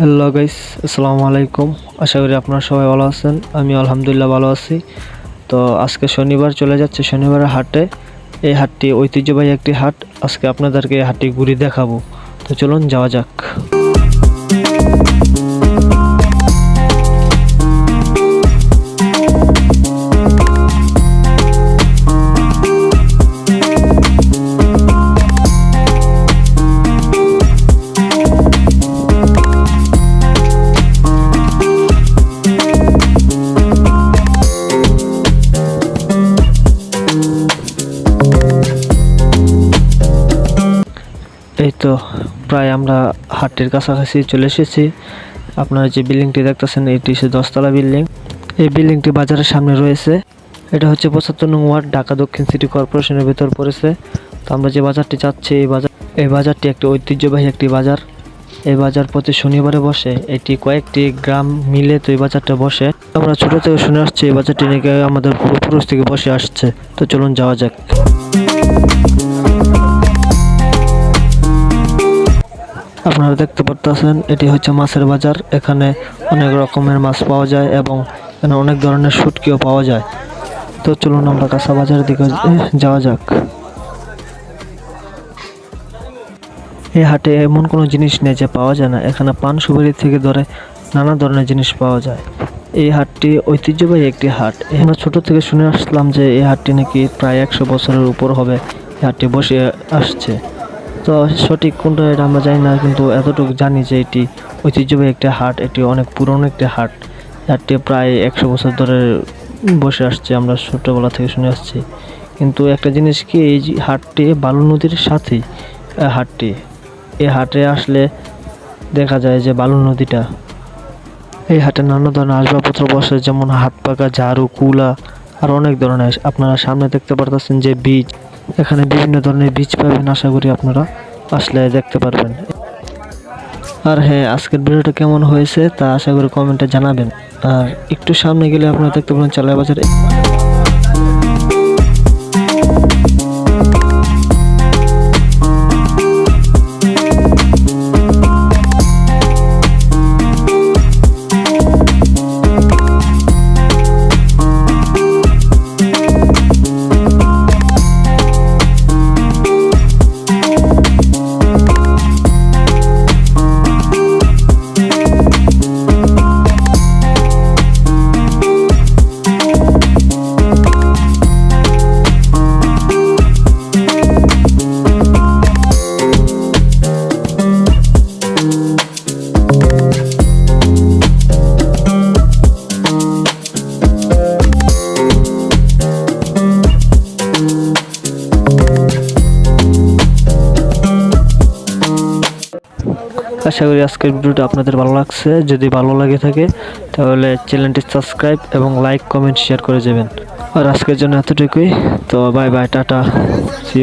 Hello guys আসসালামু আলাইকুম আশা করি আপনারা সবাই ভালো আছেন। আমি আলহামদুলিল্লাহ ভালো আছি। তো আজকে শনিবার চলে যাচ্ছে শনিবারের হাটে। এই হাটটি ঐতিহ্যবাহী একটি হাট। আজকে আপনাদেরকে এই হাটটি ঘুরে দেখাবো। তো চলুন যাওয়া যাক। এই তো প্রায় আমরা হাটের কাছাকাছি চলে এসেছি। আপনারা যে বিল্ডিংটি দেখতেছেন, এটি হচ্ছে দশতলা বিল্ডিং। এই বিল্ডিংটি বাজারের সামনে রয়েছে। এটা হচ্ছে পঁচাত্তর নং ওয়ার্ড, ঢাকা দক্ষিণ সিটি কর্পোরেশনের ভেতর পড়েছে। তো আমরা যে বাজারটি চাচ্ছি, এই বাজার এই বাজারটি একটি ঐতিহ্যবাহী একটি বাজার। এই বাজার প্রতি শনিবারে বসে এটি কয়েকটি গ্রাম মিলে তো এই বাজারটা বসে। আমরা ছোট থেকে শুনে আসছি, এই বাজারটি নাকি আমাদের পূর্বপুরুষ থেকে বসে আসছে। তো চলুন যাওয়া যাক। আপনারা দেখতে পারতেছেন, এটি হচ্ছে মাছের বাজার। এখানে অনেক রকমের মাছ পাওয়া যায় এবং এখানে অনেক ধরনের শুটকিও পাওয়া যায়। তো চলুন আমরা কাঁচা বাজারের দিকে যাওয়া যাক। এই হাটে এমন কোনো জিনিস নেই যে পাওয়া যায় না। এখানে পান সুপারি থেকে ধরে নানা ধরনের জিনিস পাওয়া যায়। এই হাটটি ঐতিহ্যবাহী একটি হাট। আমরা ছোট থেকে শুনে আসলাম যে এই হাটটি নাকি প্রায় একশো বছরের উপর হবে। হাটটি বসে আসছে। তো সঠিক কোনটা এটা আমরা জানি না, কিন্তু এতটুকু জানি যে এটি ঐতিহ্যবাহী একটি হাট, এটি অনেক পুরনো একটি হাট। হাটটি প্রায় একশো বছর ধরে বসে আসছে, আমরা ছোটোবেলা থেকে শুনে আসছি। কিন্তু একটা জিনিস কি, এই হাটটি বালু নদীর সাথেই হাটটি এই হাটে আসলে দেখা যায় যে বালু নদীটা, এই হাটে নানা ধরনের আসবাবপত্র বসে, যেমন হাত পাকা ঝাড়ু, কুলা, আর অনেক ধরনের। আপনারা সামনে দেখতে পারতেছেন যে বীজ এখানে বিভিন্ন ধরনের বীজ পাবেন, আশা করি আপনারা আসলে দেখতে পারবেন। আর হ্যাঁ আজকের ভিডিওটা কেমন হয়েছে তা আশা করি কমেন্টে জানাবেন। আর একটু সামনে গেলে আপনারা দেখতে পাবেন চালাই বাজার। আশা করি আজকের ভিডিওটা আপনাদের ভালো লাগছে। যদি ভালো লাগে থাকে, তাহলে চ্যানেলটি সাবস্ক্রাইব এবং লাইক, কমেন্ট শেয়ার করে যাবেন। আর আজকের জন্য এতটুকুই। তো বাই বাই টাটা। সি